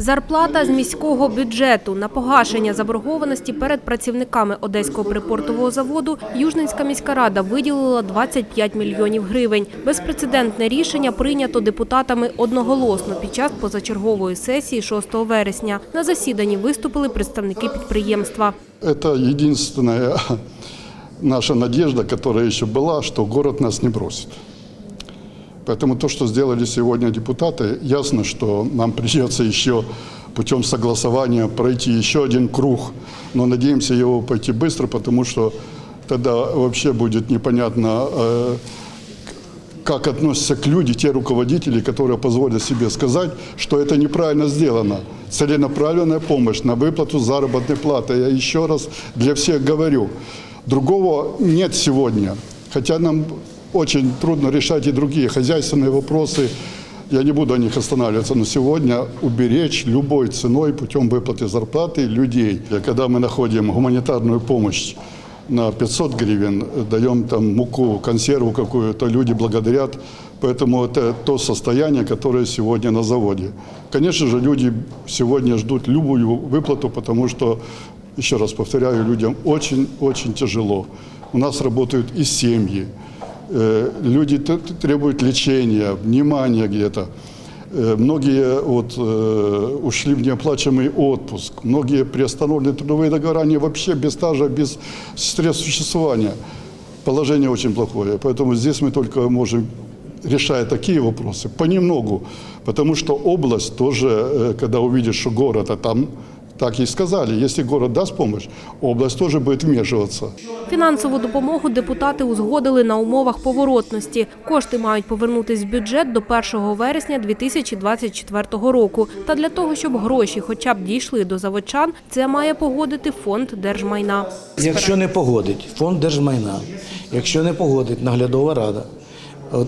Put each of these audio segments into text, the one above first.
Зарплата з міського бюджету на погашення заборгованості перед працівниками Одеського припортового заводу Южненська міська рада виділила 25 мільйонів гривень. Безпрецедентне рішення прийнято депутатами одноголосно під час позачергової сесії 6 вересня. На засіданні виступили представники підприємства. Это единственная наша надежда, которая еще была, что город нас не бросит. Поэтому то, что сделали сегодня депутаты, ясно, что нам придется еще путем согласования пройти еще один круг, но надеемся его пойти быстро, потому что тогда вообще будет непонятно, э, как относятся к люди, те руководители, которые позволят себе сказать, что это неправильно сделано. Целенаправленная помощь на выплату заработной платы. Я еще раз для всех говорю, другого нет сегодня. Хотя нам очень трудно решать и другие хозяйственные вопросы. Я не буду о них останавливаться, но сегодня уберечь любой ценой путем выплаты зарплаты людей. Когда мы находим гуманитарную помощь на 500 гривен, даем там муку, консерву какую-то, люди благодарят. Поэтому это то состояние, которое сегодня на заводе. Конечно же, люди сегодня ждут любую выплату, потому что, еще раз повторяю, людям очень-очень тяжело. У нас работают и семьи. Э, Люди т- т- требуют лечения, внимания где-то. Э, Многие вот, э, ушли в неоплачиваемый отпуск, многие приостановлены трудовые договора, они вообще без стажа, без средств существования. Положение очень плохое, поэтому здесь мы только можем, решая такие вопросы, понемногу, потому что область тоже, э, когда увидит, что город, а там так и сказали, если город даст помощь, область тоже будет вмешиваться. Фінансову допомогу депутати узгодили на умовах поворотності. Кошти мають повернутись в бюджет до 1 вересня 2024 року. Та для того, щоб гроші хоча б дійшли до заводчан, це має погодити фонд держмайна. Якщо не погодить фонд держмайна, якщо не погодить наглядова рада,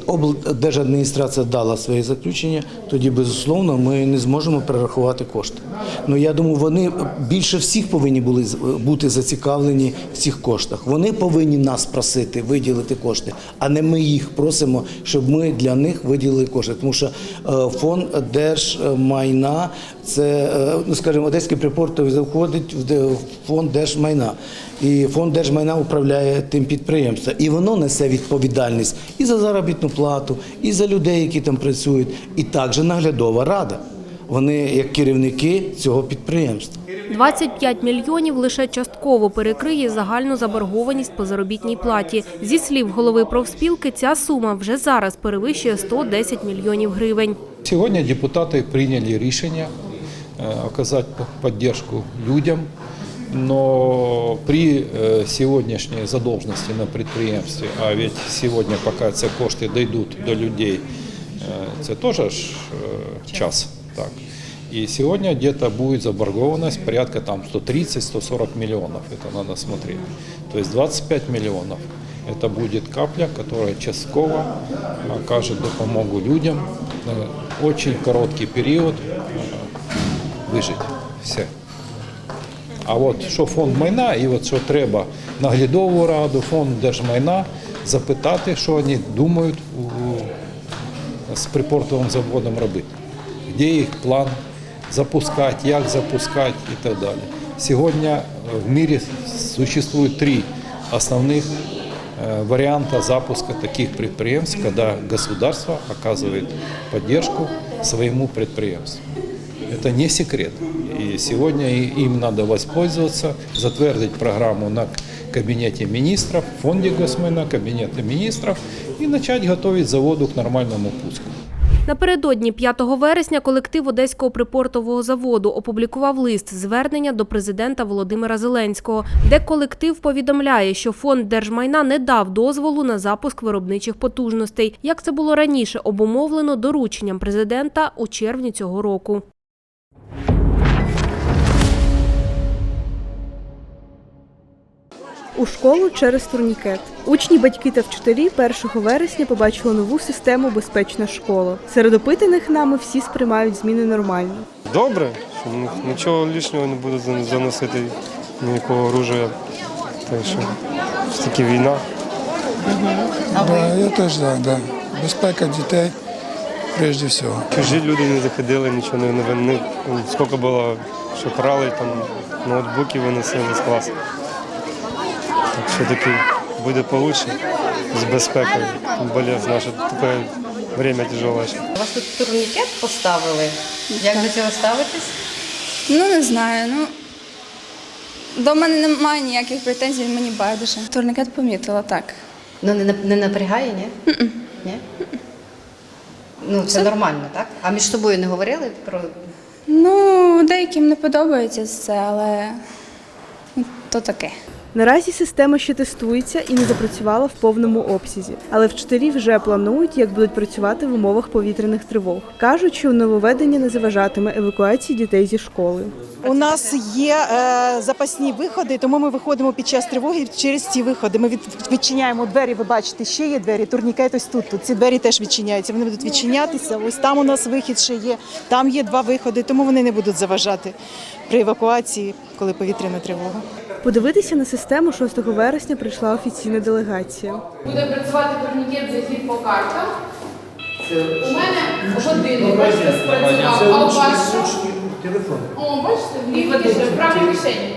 облдержадміністрація дала своє заключення, тоді безусловно ми не зможемо перерахувати кошти. Ну я думаю, вони більше всіх повинні були бути зацікавлені в цих коштах. Вони повинні нас просити виділити кошти, а не ми їх просимо, щоб ми для них виділили кошти. Тому що е, фонд держмайна це, е, ну скажімо, Одеський припортовий заходить в фонд держмайна. І фонд держмайна управляє тим підприємством. І воно несе відповідальність і за заробітну плату, і за людей, які там працюють, і також наглядова рада. Вони як керівники цього підприємства. 25 мільйонів лише частково перекриє загальну заборгованість по заробітній платі. Зі слів голови профспілки, ця сума вже зараз перевищує 110 мільйонів гривень. Сегодня депутаты приняли решение э, оказать п- поддержку людям, но при э, сегодняшней задолженности на предприемстве, а ведь сегодня, пока ці кошти дойдут до людей, э, це тоже ж, э, час. Так. И сегодня где-то будет заборгованность порядка там 130-140 миллионов, это надо смотреть. То есть 25 миллионов это будет капля, которая частково окажет допомогу людям на очень короткий период э, вижити все. А от що фонд майна, і от що треба наглядову раду, фонд держмайна запитати, що вони думають у- з припортовим заводом робити. Де їх план запускати, як запускати і так далі. Сьогодні е, в мірі существует три основних э, варианта запуска таких предприятий, когда государство оказывает поддержку своему предприятию. Это не секрет. И сегодня и- им надо воспользоваться, затвердить программу на кабинете министров, фонде Госмена, кабинете министров и начать готовить заводу к нормальному пуску. Напередодні 5 вересня колектив Одеського припортового заводу опублікував лист звернення до президента Володимира Зеленського, де колектив повідомляє, що фонд держмайна не дав дозволу на запуск виробничих потужностей, як це було раніше обумовлено дорученням президента у червні цього року. У школу через турнікет. Учні, батьки та вчителі 1 вересня побачили нову систему Безпечна школа. Серед опитаних нами всі сприймають зміни нормально. Добре, що нічого лишнього не буде заносити ніякого оружия. Так що ж таки війна. Да, я теж так, да. Безпека дітей прежде всего. Чужі люди не заходили, нічого не, не скільки було, що крали, там ноутбуки виносили з класу. Так що таки буде получше з безпекою. В наше таке время тяжеле. У вас тут турнікет поставили. Як до цього ставитесь? Ну, не знаю. Ну, до мене немає ніяких претензій, мені байдуже. Турникет помітила, так. Ну не, не напрягає, ні? Ні? Ну, це нормально, так? А між собою не говорили про. Ну, деяким не подобається це, але ну, то таке. Наразі система ще тестується і не запрацювала в повному обсязі, але вчителі вже планують, як будуть працювати в умовах повітряних тривог. кажуть, що нововведення не заважатиме евакуації дітей зі школи. У нас є е, запасні виходи, тому ми виходимо під час тривоги через ці виходи. Ми від, відчиняємо двері. Ви бачите, ще є двері. Турнікет ось тут. тут. Ці двері теж відчиняються. Вони будуть відчинятися. Ось там у нас вихід ще є. Там є два виходи, тому вони не будуть заважати при евакуації, коли повітряна тривога. Подивитися на систему 6 вересня прийшла офіційна делегація. Буде працювати турнікет захід по картам. У мене годину, бачите, спрацював, а у вас що? О, бачите, в лівій кишені, в правій кишені.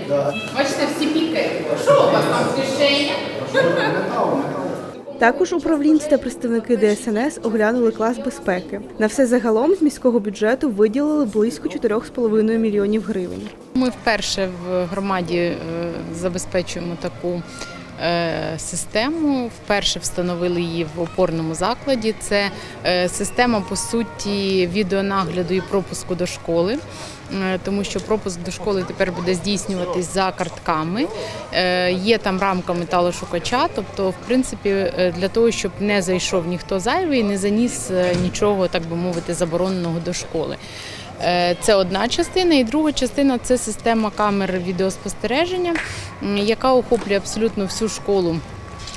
Бачите, всі піки. Що у вас там в кишені? Також управлінці та представники ДСНС оглянули клас безпеки. На все загалом з міського бюджету виділили близько 4,5 мільйонів гривень. Ми вперше в громаді е, забезпечуємо таку е, систему. Вперше встановили її в опорному закладі. Це е, система по суті відеонагляду і пропуску до школи. Е, Тому що пропуск до школи тепер буде здійснюватись за картками. Е, Є там рамка металошукача, тобто, в принципі, е, для того, щоб не зайшов ніхто зайвий, не заніс нічого, так би мовити, забороненого до школи. Це одна частина, і друга частина це система камер відеоспостереження, яка охоплює абсолютно всю школу.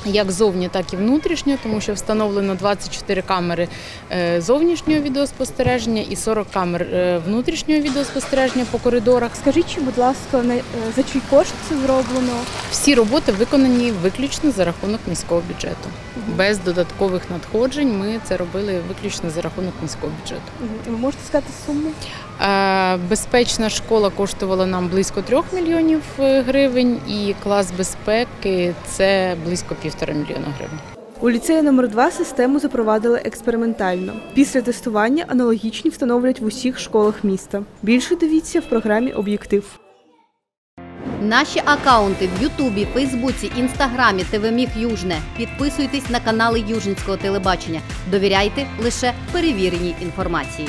Як зовні, так і внутрішньо, тому що встановлено 24 камери е, зовнішнього відеоспостереження і 40 камер е, внутрішнього відеоспостереження по коридорах. Скажіть, чи, будь ласка, е, за чий кошт це зроблено? Всі роботи виконані виключно за рахунок міського бюджету. Без додаткових надходжень ми це робили виключно за рахунок міського бюджету. Мгм. Ви можете сказати суму? Безпечна школа коштувала нам близько 3 мільйонів гривень, і клас безпеки це близько півтора мільйона гривень. У ліцеї номер 2 систему запровадили експериментально. Після тестування аналогічні встановлять в усіх школах міста. Більше дивіться в програмі Об'єктив. Наші акаунти в Ютубі, Фейсбуці, Інстаграмі, ТВ Южне. Підписуйтесь на канали Южницького телебачення. Довіряйте лише перевіреній інформації.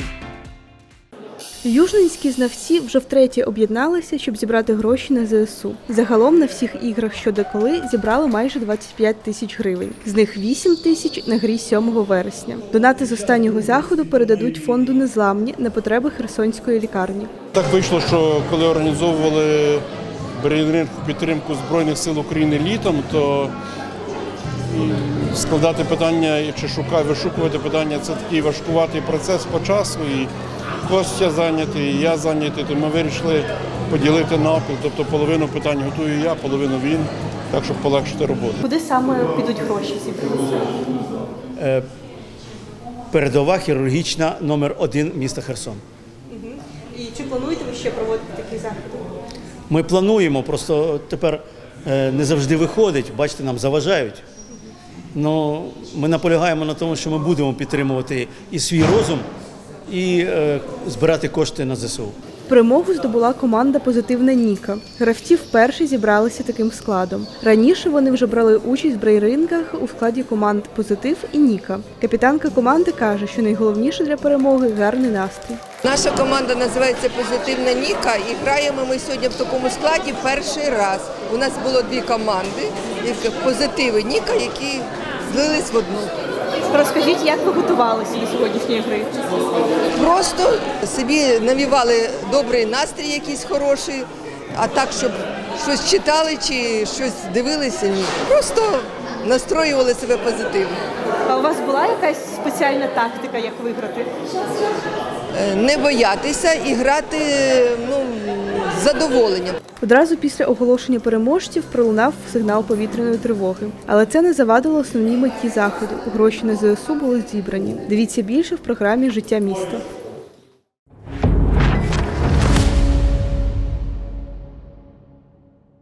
Южненські знавці вже втретє об'єдналися, щоб зібрати гроші на ЗСУ. Загалом на всіх іграх щодо коли зібрали майже 25 тисяч гривень. З них 8 тисяч на грі 7 вересня. Донати з останнього заходу передадуть фонду Незламні на потреби Херсонської лікарні. Так вийшло, що коли організовували брейнринг підтримку Збройних сил України літом, то складати питання чи шукати, вишукувати питання це такий важкуватий процес по часу. І Костя зайнятий, і я зайнятий, то ми вирішили поділити напіл. Тобто половину питань готую я, половину він, так щоб полегшити роботу. Куди саме підуть гроші зібралися? Е, Передова хірургічна номер один міста Херсон. І чи плануєте ви ще проводити такі заходи? Ми плануємо, просто тепер е, не завжди виходить, бачите, нам заважають. Ну, ми наполягаємо на тому, що ми будемо підтримувати і свій розум, і е, збирати кошти на ЗСУ. Перемогу здобула команда Позитивна Ніка. Гравці вперше зібралися таким складом. Раніше вони вже брали участь в брейрингах у складі команд Позитив і Ніка. Капітанка команди каже, що найголовніше для перемоги гарний настрій. Наша команда називається Позитивна Ніка і граємо ми сьогодні в такому складі перший раз. У нас було дві команди, позитиви Ніка, які злились в одну. Розкажіть, як ви готувалися до сьогоднішньої гри? Просто собі навівали добрий настрій якийсь хороший, а так, щоб щось читали чи щось дивилися, ні. Просто настроювали себе позитивно. А у вас була якась спеціальна тактика, як виграти? Е, Не боятися і грати ну, з задоволенням. Одразу після оголошення переможців пролунав сигнал повітряної тривоги. Але це не завадило основній меті заходу. Гроші на ЗСУ були зібрані. Дивіться більше в програмі Життя міста.